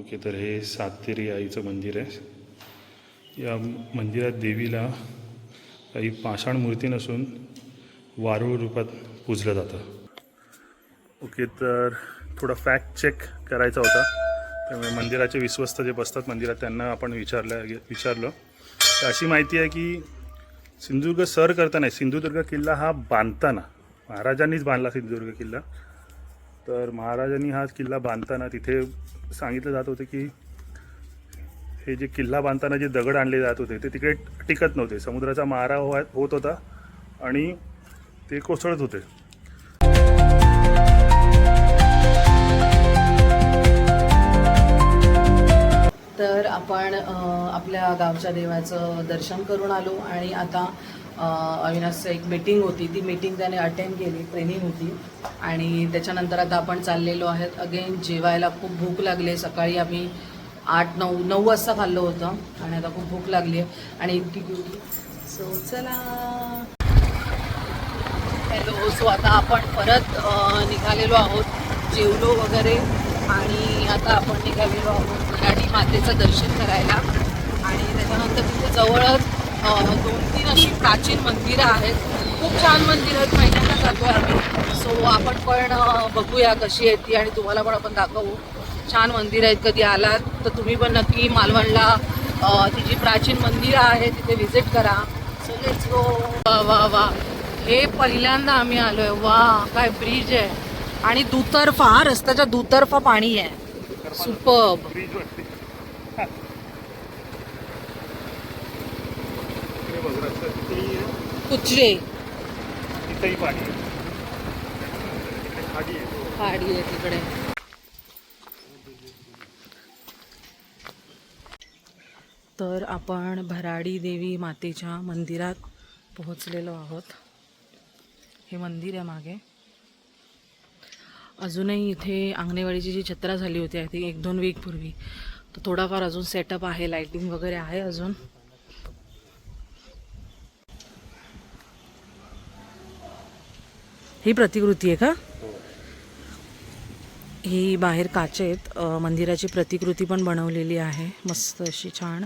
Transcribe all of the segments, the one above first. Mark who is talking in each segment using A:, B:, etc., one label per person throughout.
A: Okay तर हे सातेरी आईचं मंदिर आहे. या मंदिरात देवीला काही पाषाण मूर्ती नसून वारूळ रूपात पूजलं जातं. ओके तर थोडा फॅक्ट चेक करायचा होता. त्यामुळे मंदिराचे विश्वस्त जे बसतात मंदिरात त्यांना आपण विचारलं विचारलं. तर अशी माहिती आहे की सिंधुदुर्ग सर करताना सिंधुदुर्ग किल्ला हा बांधताना महाराजांनीच बांधला सिंधुदुर्ग किल्ला. तर महाराजांनी हा किल्ला बांधताना तिथे सांगितलं जात होतं की हे जे किल्ला बांधताना जे दगड आणले जात होते ते तिकडे टिकत नव्हते. समुद्राचा मारा हो- होत होता आणि ते कोसळत होते.
B: तर आपण आपल्या गावच्या देवाचं दर्शन करून आलो आणि आता अविनाशचं एक मीटिंग होती. ती मीटिंग त्याने अटेंड केली ट्रेनिंग होती. आणि त्याच्यानंतर आता आपण चाललेलो आहेत. अगेन जेवायला खूप भूक लागली आहे. सकाळी आम्ही आठ नऊ नऊ वाजता खाल्लं होतं. आणि आता खूप भूक लागली आहे. आणि इतकी सो चला. हॅलो सो आता आपण परत निघालेलो आहोत. जेवलो वगैरे. आणि आता आपण निघालेलो आहोत. मराठी मातेचं दर्शन करायला. आणि त्याच्यानंतर तिथे जवळच दोन तीन अशी प्राचीन मंदिरं आहेत. खूप छान मंदिरं आहेत. महिन्यांना जातो आम्ही. सो आपण पण बघूया कशी आहे ती आणि तुम्हाला पण आपण दाखवू. छान मंदिर आहेत. कधी आलात तर तुम्ही पण नक्की मालवणला ती जी प्राचीन मंदिरं आहेत तिथे व्हिजिट करा. सो लेट्स गो वा वा वा. हे पहिल्यांदा आम्ही आलो आहे वा काय ब्रिज आहे. आणि दुतर्फा रस्त्याच्या दुतर्फा पाणी आहे. सुपर्ब
A: ब्रिज वाटते इकडे बघ रस्ता तिथेही आहे,
B: कुचरे
A: तिथेही पाणी आहे. खाडी आहे.
B: खाडी आहे तिकडे. तर आपण भराडी देवी मातेच्या मंदिरात पोहोचलेलो आहोत. हे मंदिर आहे मागे. अजूनही इथे अंगणेवाडीची जी जत्रा झाली होती आय थिंक एक दोन वीकपूर्वी तर थोडाफार अजून सेटअप आहे लाइटिंग वगैरे आहे अजून. ही प्रतिकृती आहे का? ही बाहेर काचेत मंदिराची प्रतिकृती पण बनवलेली आहे. मस्त अशी छान.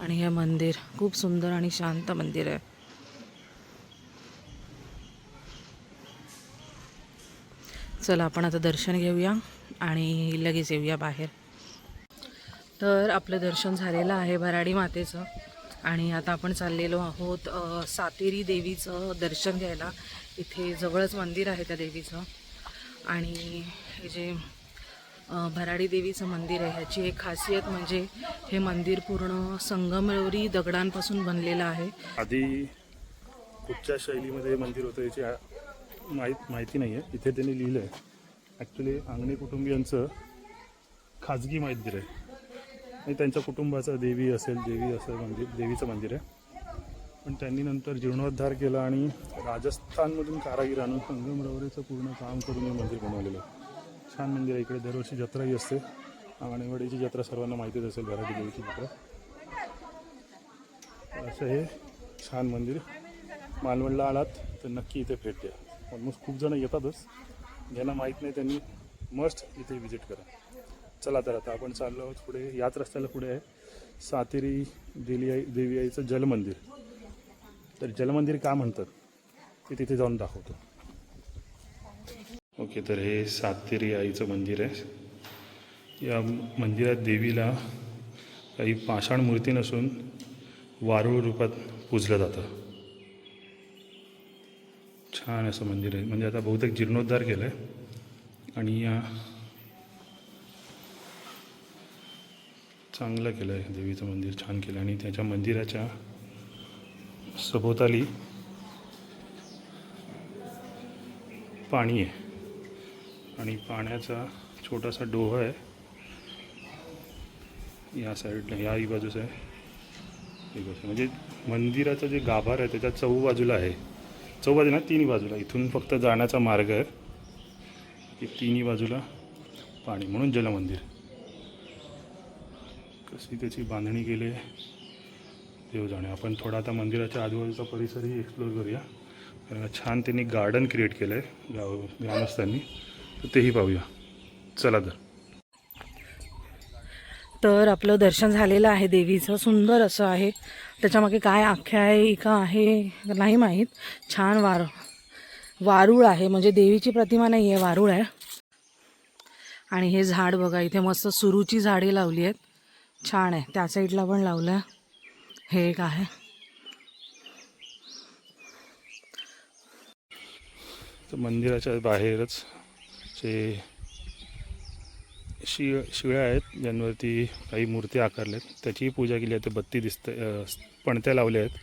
B: आणि हे मंदिर खूप सुंदर आणि शांत मंदिर आहे. चला आपण आता दर्शन घेऊया आणि लगेच येऊया बाहेर. तर आपलं दर्शन झालेलं आहे भराडी मातेचं. आणि आता आपण चाललेलो आहोत सातेरी देवीचं दर्शन घ्यायला. इथे जवळच मंदिर आहे त्या देवीचं. आणि हे जे भराडी देवीचं मंदिर आहे ह्याची एक खासियत म्हणजे हे मंदिर पूर्ण संगमरवरी दगडांपासून बनलेलं आहे.
A: आधी कुठच्या शैलीमध्ये मंदिर होतं याची माहीत माहिती नाही आहे इथे त्यांनी लिहिलं आहे ॲक्च्युली अंगणे कुटुंबियांचं खाजगी मंदिर आहे. त्यांच्या कुटुंबाचं देवी असेल देवी असेल मंदिर देवीचं मंदिर आहे. पण त्यांनी नंतर जीर्णोद्धार केला आणि राजस्थानमधून कारागीर आणून संगमरवरीचं पूर्ण काम करून हे मंदिर बनवलेलं आहे. छान मंदिर आहे. इकडे दरवर्षी जत्राही असते. अंगणवाडीची जत्रा सर्वांना माहितीच असेल घराची देवीची जत्रा. असं हे छान मंदिर. मालवणला आलात तर नक्की इथे भेट द्या. ऑलमोस्ट खूप जण येतातच. ज्यांना माहीत नाही त्यांनी मस्ट इथे व्हिजिट करा. चला तर आता आपण चाललो आहोत पुढे. याच रस्त्याला पुढे आहे. सातेरी देवी आई देवी आईचं जलमंदिर. तर जलमंदिर का म्हणतात? ते तिथे जाऊन दाखवतो. ओके तर हे सातेरी आईचं मंदिर आहे. या मंदिरात देवीला काही पाषाण मूर्ती नसून वारुळ रूपात पूजलं जातं. छान असं मंदिर आहे. म्हणजे आता बहुतेक जीर्णोद्धार केलं आहे आणि या चांगलं केलं आहे. देवीचं मंदिर छान केलं आणि त्याच्या मंदिराच्या सभोवताली पाणी आहे. आणि पाण्याचा छोटासा डोह आहे. या साईडला याही बाजूचा आहे. बाजू. म्हणजे मंदिराचं जे गाभार आहे त्याच्या चौ बाजूला आहे. चौ बाजूला तिन्ही बाजूला. इथून फक्त जाण्याचा मार्ग आहे. की तिन्ही बाजूला पाणी. म्हणून जलमंदिर. कशी त्याची बांधणी केली आहे देव जाणे. आपण थोडा आता मंदिराच्या आजूबाजूचा परिसरही एक्सप्लोर करूया. कारण छान त्यांनी गार्डन क्रिएट केलं आहे गाव ग्रामस्थांनी. तर तेही पाहूया. चला तर.
B: तर आपलं दर्शन झालेलं आहे देवीचं सुंदर असं आहे. त्याच्यामागे काय आख्यायिका आहे नाही माहीत. छान वार वारुळ आहे. म्हणजे देवीची प्रतिमा नाही आहे वारुळ आहे. आणि हे झाड बघा इथे मस्त सुरूची झाडे लावली आहेत. छान आहे. त्या साईडला पण लावलं. आहे हे एक आहे.
A: तर मंदिराच्या बाहेरच जे शि शिळ्या आहेत ज्यांवरती काही मूर्ती आहेत त्याचीही पूजा केली आहे. ते बत्ती दिसते पणत्या लावल्या आहेत.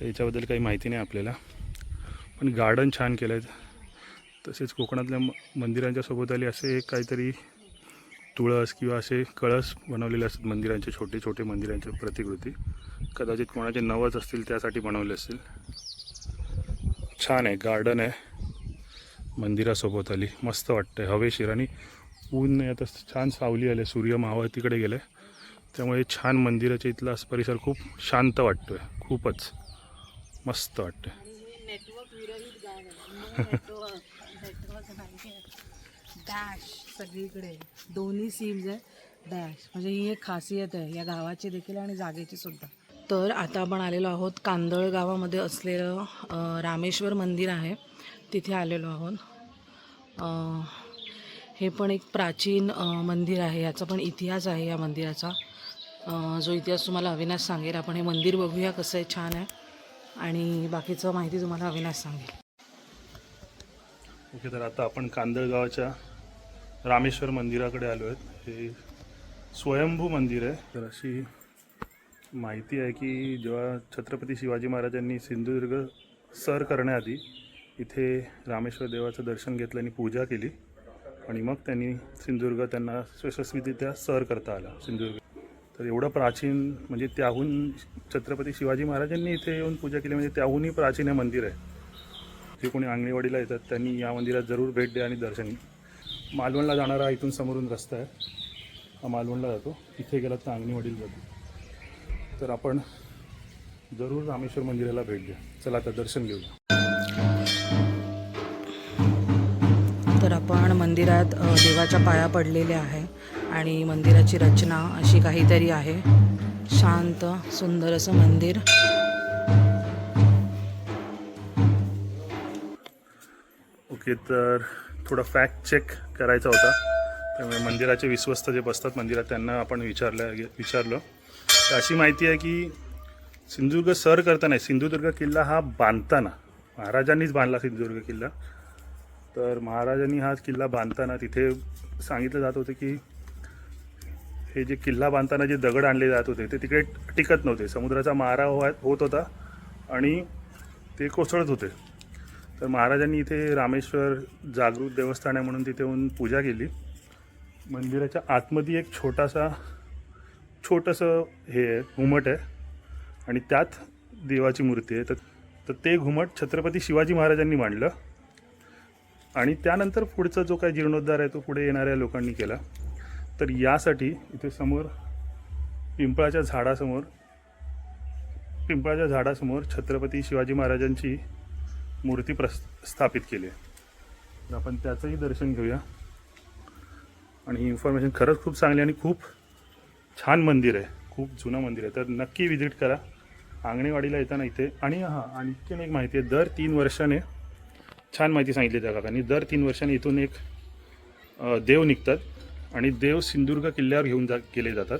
A: तर याच्याबद्दल काही माहिती नाही आपल्याला. पण गार्डन छान केलं आहे तसेच कोकणातल्या म मंदिरांच्या सोबत आली असे एक काहीतरी तुळस किंवा असे कळस बनवलेले असतात मंदिरांचे छोटे छोटे मंदिरांचे प्रतिकृती. कदाचित कोणाचे नवच असतील त्यासाठी बनवले असतील. छान आहे गार्डन आहे. मंदिरासोबत आली मस्त वाटतंय. हवेशीर आणि ऊन नाही आता छान सावली आले सूर्य मावळ तिकडे गेले. त्यामुळे छान मंदिराच्या इथला परिसर खूप शांत वाटतोय खूपच मस्त वाटतंय.
B: नेटवर्क सगळीकडे. दोन्ही सीम्स आहे डॅश म्हणजे ही एक खासियत आहे. या गावाची देखील आणि जागेची सुद्धा. तर आता आपण आलेलो आहोत कांदळ गावामध्ये असलेलं रामेश्वर मंदिर आहे. तिथे आलेलो आहोत. हे पण एक प्राचीन मंदिर आहे. याचा पण इतिहास आहे या मंदिराचा. जो इतिहास तुम्हाला अविनाश सांगेल. आपण हे मंदिर बघूया कसं आहे छान आहे. आणि बाकीचं माहिती तुम्हाला अविनाश सांगेल.
A: ओके तर आता आपण कांदळगावच्या रामेश्वर मंदिराकडे आलो आहेत. हे स्वयंभू मंदिर आहे. तर अशी माहिती आहे की जेव्हा छत्रपती शिवाजी महाराजांनी सिंधुदुर्ग सर करण्याआधी इथे रामेश्वर देवाचं दर्शन घेतलं आणि पूजा केली. आणि मग त्यांनी सिंधुदुर्ग त्यांना यशस्वीरित्या सर करता आला सिंधुदुर्ग. तर एवढं प्राचीन म्हणजे त्याहून छत्रपती शिवाजी महाराजांनी इथे येऊन पूजा केली. म्हणजे त्याहूनही प्राचीन हे मंदिर आहे. जे कोणी आंगणेवाडीला येतात त्यांनी या मंदिरात जरूर भेट द्या आणि दर्शन मालवणला जाणारा इथून समोरून रस्ता आहे. हा मालवणला जातो. इथे गेलात तर अंगणीवडील जातो तर आपण जरूर रामेश्वर मंदिराला भेट द्या. चला आता दर्शन घेऊया.
B: तर आपण मंदिरात देवाच्या पाया पडलेल्या आहे आणि मंदिराची रचना अशी काहीतरी आहे. शांत सुंदर असं मंदिर.
A: ओके तर थोडा फॅक्ट चेक करायचा होता. त्यामुळे मंदिराचे विश्वस्त जे बसतात मंदिरात त्यांना आपण विचारलं विचारलं. तर अशी माहिती आहे की सिंधुदुर्ग सर करताना सिंधुदुर्ग किल्ला हा बांधताना महाराजांनीच बांधला सिंधुदुर्ग किल्ला. तर महाराजांनी हा किल्ला बांधताना तिथे सांगितलं जात होतं की हे जे किल्ला बांधताना जे दगड आणले जात होते ते तिकडे टिकत नव्हते. समुद्राचा मारा होत होता आणि ते कोसळत होते. तर महाराजांनी इथे रामेश्वर जागृत देवस्थान आहे म्हणून तिथे येऊन पूजा केली. मंदिराच्या आतमध्ये एक छोटासा छोटंसं हे आहे घुमट आहे. आणि त्यात देवाची मूर्ती आहे. तर तर ते घुमट छत्रपती शिवाजी महाराजांनी मांडलं आणि त्यानंतर पुढचा जो काही जीर्णोद्धार आहे तो पुढे येणाऱ्या लोकांनी केला. तर यासाठी इथे समोर पिंपळाच्या झाडासमोर पिंपळाच्या झाडासमोर छत्रपती शिवाजी महाराजांची मूर्ती प्रस् स्थापित केली आहे. तर आपण त्याचंही दर्शन घेऊया. आणि ही इन्फॉर्मेशन खरंच खूप चांगली आणि खूप छान मंदिर आहे. खूप जुनं मंदिर आहे. तर नक्की व्हिजिट करा. आंगणेवाडीला येताना इथे आणि हां आणखीन एक माहिती आहे. दर तीन वर्षाने छान माहिती सांगितली त्या काकांनी. दर तीन वर्षाने इथून एक देव निघतात. आणि देव सिंधुदुर्ग किल्ल्यावर घेऊन जा केले जातात.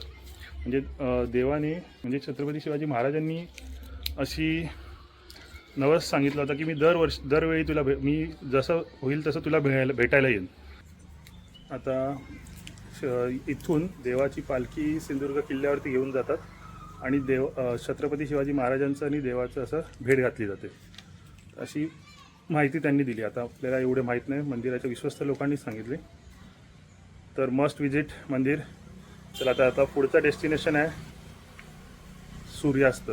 A: म्हणजे देवाने म्हणजे छत्रपती शिवाजी महाराजांनी अशी नवस सांगितलं होतं की मी दरवर्ष दरवेळी तुला भे मी जसं होईल तसं तुला भेटायला भेटायला येईन. आता श- इथून देवाची पालखी सिंधुदुर्ग किल्ल्यावरती घेऊन जातात आणि देव छत्रपती शिवाजी महाराजांचं आणि देवाचं असं भेट घातली जाते. अशी माहिती त्यांनी दिली. आता आपल्याला एवढे माहीत नाही. मंदिराच्या विश्वस्त लोकांनी सांगितले. तर मस्ट विजिट मंदिर. चला आता आता पुढचं डेस्टिनेशन आहे सूर्यास्त.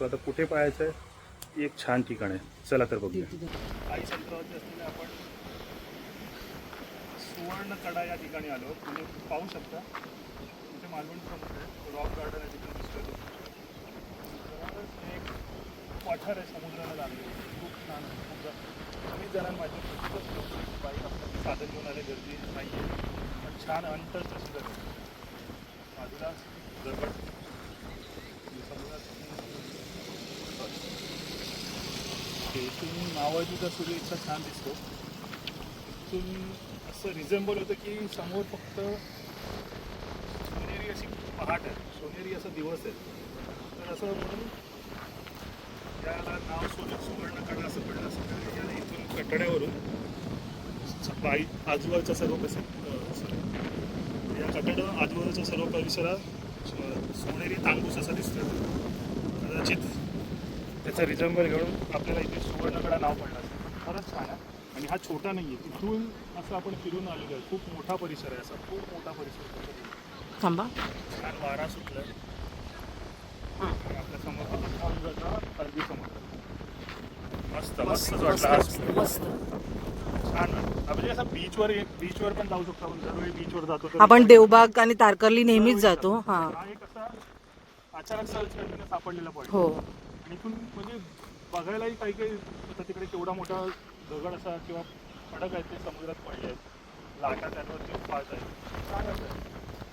A: तो आता कुठे पाहायचं आहे? एक छान ठिकाण आहे. चला तर बघूया. आई संत्रावरती असलेल्या आपण सुवर्णकडा या ठिकाणी आलो. तुम्ही पाहू शकता. इथे मालवण समुद्र आहे. रॉक गार्डन आहे तिकडे दिसतोय एक पठार आहे समुद्राला लागले खूप छान आहे. खूप कमी जणांना माझी बाईक आपलं साधन घेऊन आले गर्दी नाही आहे पण छान अंतर जाते बाजूला दगड इथून मावळतीचा सूर्य इतका छान दिसतो. इथून असं रिझेंबल होतं की समोर फक्त सोनेरी अशी पहाट आहे. सोनेरी असा दिवस आहे. तर असं म्हणून त्याला नाव सोने सुवर्णकडा असं पडलं असं कारण याला इथून कटड्यावरून बाई आजूबाजूचा सर्व कसे या कटड्या आजूबाजूचा सर्व परिसरात सोनेरी तांबूस असा दिसतो. कदाचित त्याचा रिझंबल घेऊन आपल्याला इथे सुवर्णकडा नाव पडलं असेल खरंच छान आहे आणि हा छोटा नाही आहे. तिथून असं आपण फिरून आलेलो आहे. खूप मोठा परिसर आहे असा. खूप मोठा परिसर.
B: थांबा.
A: छान वारा सुटलाय आणि आपल्यासमोर अरबी समुद्र मस्त मस्त वाटला. छान. म्हणजे असं बीचवर बीचवर पण जाऊ शकतो आपण. दरवेळी बीचवर जातो
B: आपण देवबाग आणि तारकर्ली नेहमीच जातो. हा.
A: एक असा अचानक सापडलेला पॉईंट
B: हो.
A: इथून म्हणजे बघायलाही काही काही आता तिकडे केवढा मोठा दगड असा किंवा खडक आहे ते समुद्रात पडले आहेत. लाटा त्यांवरती पाळत आहेत. छान असं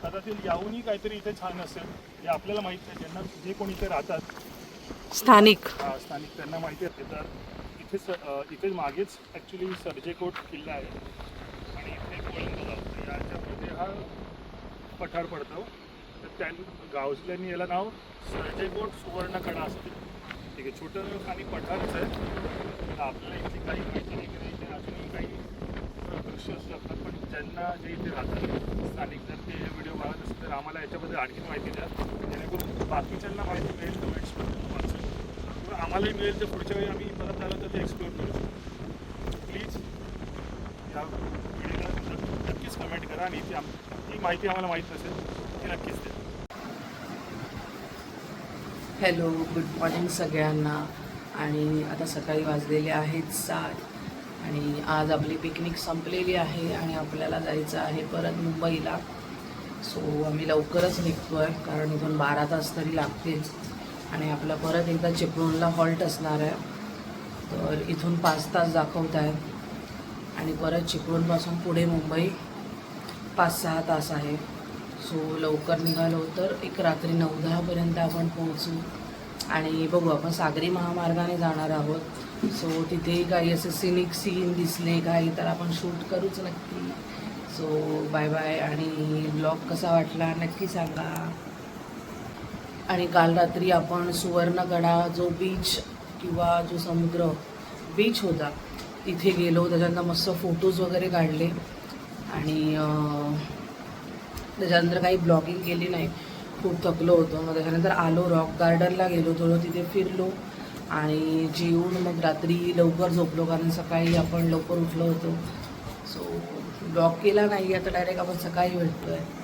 A: कदाचित याहूनही काहीतरी इथे छान असेल जे आपल्याला माहीत नाही ज्यांना जे कोणी इथे राहतात
B: स्थानिक.
A: स्थानिक त्यांना माहिती असते. तर इथे स अं, इथे मागेच ॲक्च्युली सर्जेकोट किल्ला आहे. आणि इथे जातो याच्यामध्ये हा पठार पडतो. तर त्या गावसल्यांनी याला नाव सर्जेकोट सुवर्णकडा असते. ठीक आहे छोटं आणि पठारच आहे. आपल्याला इथे काही माहिती नाही की इथे अजूनही काही दृश्य असू शकतात पण ज्यांना जे इथे राहतात स्थानिक जर ते व्हिडिओ पाहत असेल तर आम्हाला याच्याबद्दल आणखी माहिती द्या. जेणेकरून बाकीच्यांना माहिती मिळेल कमेंट्समध्ये वाचून किंवा आम्हालाही मिळेल तर पुढच्या वेळी आम्ही परत आलो तर ते एक्सप्लोर करू शकतो. प्लीज या व्हिडिओला नक्कीच कमेंट करा आणि ती आम ही माहिती आम्हाला माहीत नसेल ती नक्कीच द्या.
B: हॅलो गुड मॉर्निंग सगळ्यांना. आणि आता सकाळी वाजलेले आहेत सात. आणि आज आपली पिकनिक संपलेली आहे आणि आपल्याला जायचं आहे परत मुंबईला. सो आम्ही लवकरच निघतो आहे कारण इथून बारा तास तरी लागतेच. आणि आपला परत एकदा चिपळूणला हॉल्ट असणार आहे. तर इथून पाच तास दाखवत आहेत आणि परत चिपळूणपासून पुढे मुंबई पाच सहा तास आहे. सो लवकर निघालो तर एक रात्री नऊ दहापर्यंत आपण पोहोचू. आणि बघू आपण सागरी महामार्गाने जाणार आहोत. सो तिथे काही असे सिनिक सीन दिसले काही तर आपण शूट करूच नक्की. सो बाय बाय आणि ब्लॉग कसा वाटला नक्की सांगा. आणि काल रात्री आपण सुवर्णगडा जो बीच किंवा जो समुद्र बीच होता तिथे गेलो. त्याच्यानंतर मस्त फोटोज वगैरे काढले. आणि त्याच्यानंतर काही ब्लॉगिंग केली नाही खूप थकलो होतो. मग त्याच्यानंतर आलो रॉक गार्डनला गेलो. थोडं तिथे फिरलो आणि जेवून मग रात्री लवकर झोपलो. कारण सकाळी आपण लवकर उठलो होतो. सो ब्लॉग केला नाही. आता डायरेक्ट आपण सकाळी भेटतो आहे